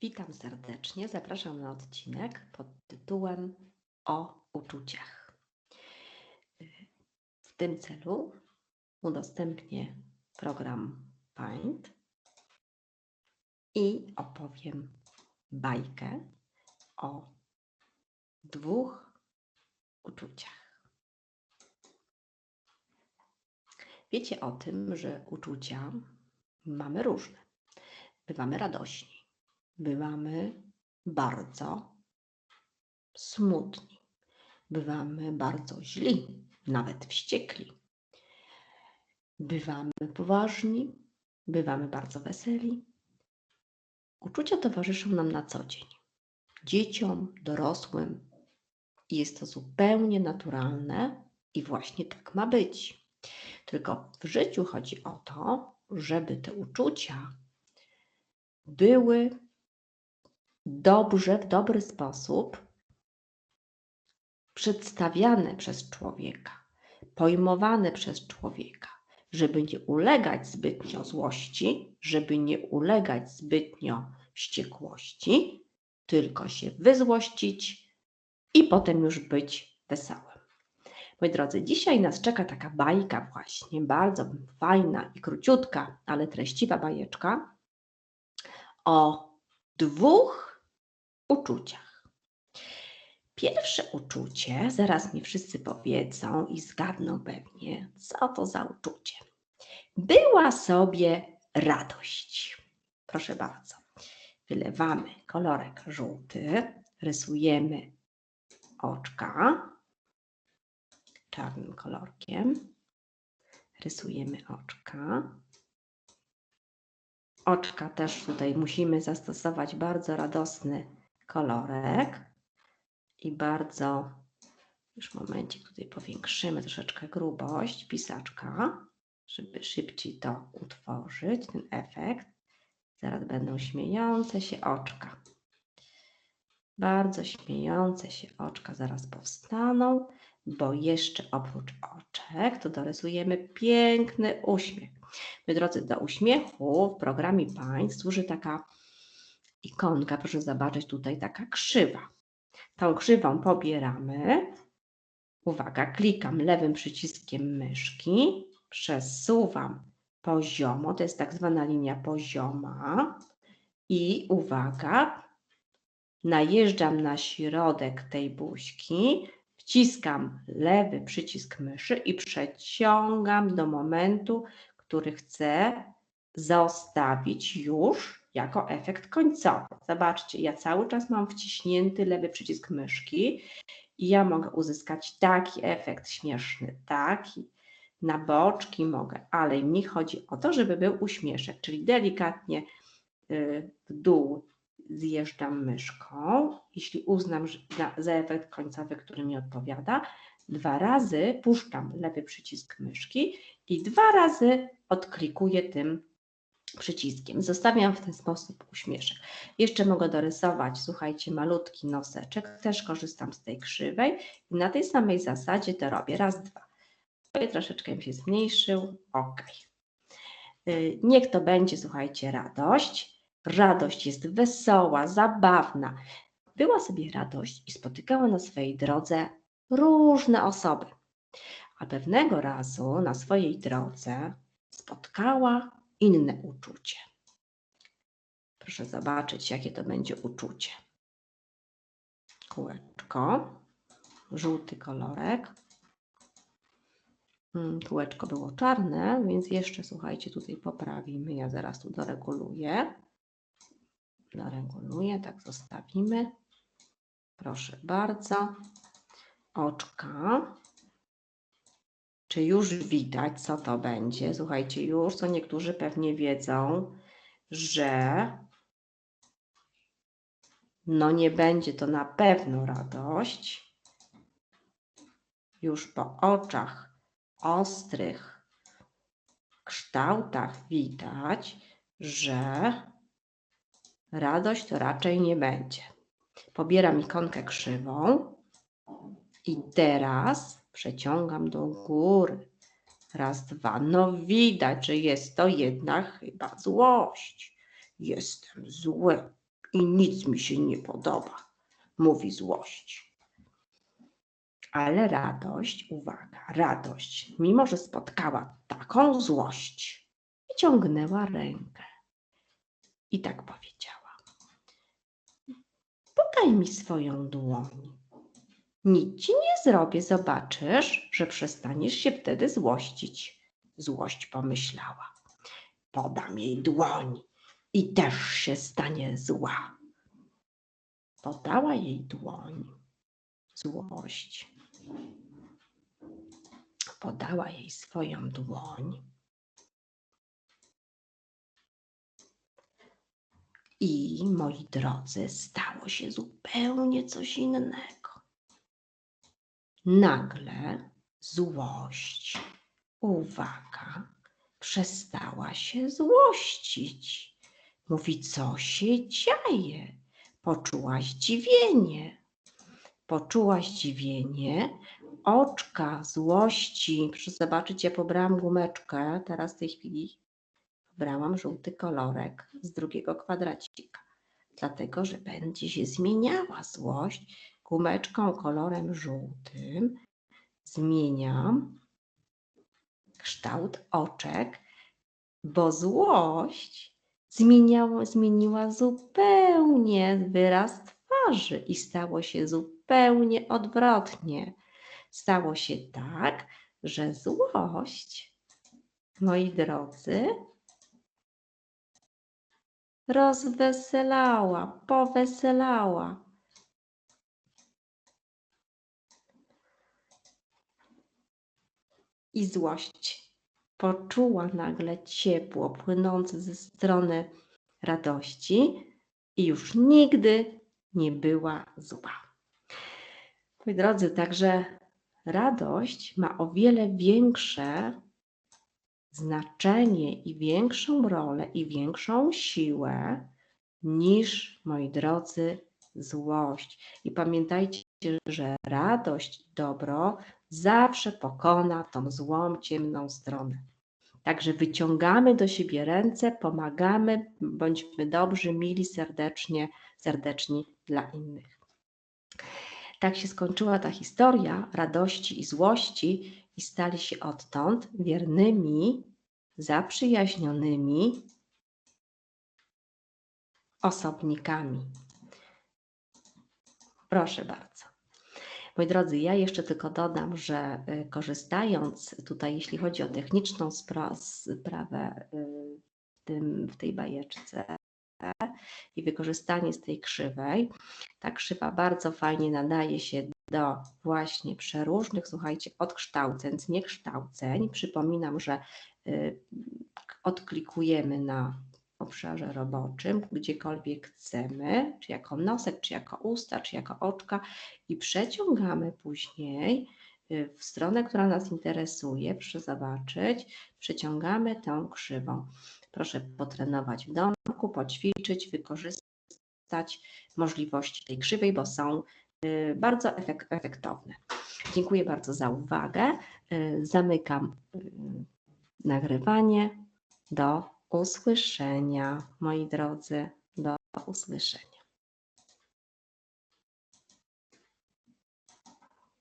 Witam serdecznie. Zapraszam na odcinek pod tytułem O uczuciach. W tym celu udostępnię program Paint i opowiem bajkę o dwóch uczuciach. Wiecie o tym, że uczucia mamy różne. Bywamy radośni bywamy bardzo smutni, bywamy bardzo źli, nawet wściekli. Bywamy poważni, bywamy bardzo weseli. Uczucia towarzyszą nam na co dzień. Dzieciom, dorosłym. Jest to zupełnie naturalne i właśnie tak ma być. Tylko w życiu chodzi o to, żeby te uczucia były dobrze, w dobry sposób przedstawiane przez człowieka, pojmowane przez człowieka, żeby nie ulegać zbytnio złości, żeby nie ulegać zbytnio wściekłości, tylko się wyzłościć i potem już być wesołym. Moi drodzy, dzisiaj nas czeka taka bajka właśnie, bardzo fajna i króciutka, ale treściwa bajeczka o dwóch uczuciach. Pierwsze uczucie, zaraz mi wszyscy powiedzą i zgadną pewnie, co to za uczucie. Była sobie radość. Proszę bardzo. Wylewamy kolorek żółty, rysujemy oczka czarnym kolorkiem. Rysujemy oczka. Oczka też tutaj musimy zastosować bardzo radosny kolorek i bardzo, już momencik tutaj powiększymy troszeczkę grubość pisaczka, żeby szybciej to utworzyć, ten efekt. Zaraz będą śmiejące się oczka. Bardzo śmiejące się oczka zaraz powstaną, bo jeszcze oprócz oczek to dorysujemy piękny uśmiech. My drodzy, do uśmiechu w programie Państw służy taka ikonka, proszę zobaczyć tutaj taka krzywa. Tą krzywą pobieramy. Uwaga, klikam lewym przyciskiem myszki, przesuwam poziomo, to jest tak zwana linia pozioma i uwaga, najeżdżam na środek tej buźki, wciskam lewy przycisk myszy i przeciągam do momentu, który chcę zostawić już jako efekt końcowy. Zobaczcie, ja cały czas mam wciśnięty lewy przycisk myszki i ja mogę uzyskać taki efekt śmieszny, taki. Na boczki mogę, ale mi chodzi o to, żeby był uśmieszek, czyli delikatnie y, w dół zjeżdżam myszką. Jeśli uznam że za efekt końcowy, który mi odpowiada, dwa razy puszczam lewy przycisk myszki i dwa razy odklikuję tym przyciskiem. Zostawiam w ten sposób uśmieszek. Jeszcze mogę dorysować, słuchajcie, malutki noseczek. Też korzystam z tej krzywej i na tej samej zasadzie to robię. Raz, dwa. I troszeczkę mi się zmniejszył. Ok. Niech to będzie, słuchajcie, radość. Radość jest wesoła, zabawna. Była sobie radość i spotykała na swojej drodze różne osoby. A pewnego razu na swojej drodze spotkała inne uczucie. Proszę zobaczyć, jakie to będzie uczucie. Kółeczko, żółty kolorek. Hmm, kółeczko było czarne, więc jeszcze słuchajcie, tutaj poprawimy. Ja zaraz tu doreguluję. Doreguluję, tak zostawimy. Proszę bardzo. Oczka. Czy już widać, co to będzie? Słuchajcie, już co niektórzy pewnie wiedzą, że no nie będzie to na pewno radość. Już po oczach ostrych kształtach widać, że radość to raczej nie będzie. Pobieram ikonkę krzywą i teraz przeciągam do góry. Raz, dwa. No widać, że jest to jednak chyba złość. Jestem zły. i nic mi się nie podoba, mówi złość. Ale radość, uwaga, radość, mimo że spotkała taką złość, wyciągnęła rękę i tak powiedziała: Podaj mi swoją dłoń. Nic ci nie zrobię, zobaczysz, że przestaniesz się wtedy złościć. Złość pomyślała. Podam jej dłoń i też się stanie zła. Podała jej dłoń. Złość. Podała jej swoją dłoń. I moi drodzy, stało się zupełnie coś innego. Nagle złość, uwaga, przestała się złościć. Mówi, co się dzieje? Poczuła zdziwienie. Poczuła zdziwienie, oczka złości. Proszę zobaczyć, ja pobrałam gumeczkę, teraz w tej chwili pobrałam żółty kolorek z drugiego kwadracika, dlatego że będzie się zmieniała złość gumeczką kolorem żółtym. Zmieniam kształt oczek, bo złość zmieniała, zmieniła zupełnie wyraz twarzy i stało się zupełnie odwrotnie. Stało się tak, że złość, moi drodzy, rozweselała, poweselała. I złość poczuła nagle ciepło płynące ze strony radości i już nigdy nie była zła. Moi drodzy, także radość ma o wiele większe znaczenie i większą rolę i większą siłę niż, moi drodzy, złość. I pamiętajcie, że radość dobro zawsze pokona tą złą, ciemną stronę. Także wyciągamy do siebie ręce, pomagamy, bądźmy dobrzy, mili, serdecznie, serdeczni dla innych. Tak się skończyła ta historia radości i złości, i stali się odtąd wiernymi, zaprzyjaźnionymi osobnikami. Proszę bardzo. Moi drodzy, ja jeszcze tylko dodam, że y, korzystając tutaj, jeśli chodzi o techniczną spra sprawę y, w, tym, w tej bajeczce i wykorzystanie z tej krzywej, ta krzywa bardzo fajnie nadaje się do właśnie przeróżnych, słuchajcie, odkształceń, zniekształceń. Przypominam, że y, odklikujemy na obszarze roboczym, gdziekolwiek chcemy, czy jako nosek, czy jako usta, czy jako oczka i przeciągamy później y, w stronę, która nas interesuje, proszę zobaczyć, przeciągamy tą krzywą. Proszę potrenować w domku, poćwiczyć, wykorzystać możliwości tej krzywej, bo są y, bardzo efek efektowne. Dziękuję bardzo za uwagę. Y, zamykam nagrywanie. Do usłyszenia, moi drodzy, do usłyszenia.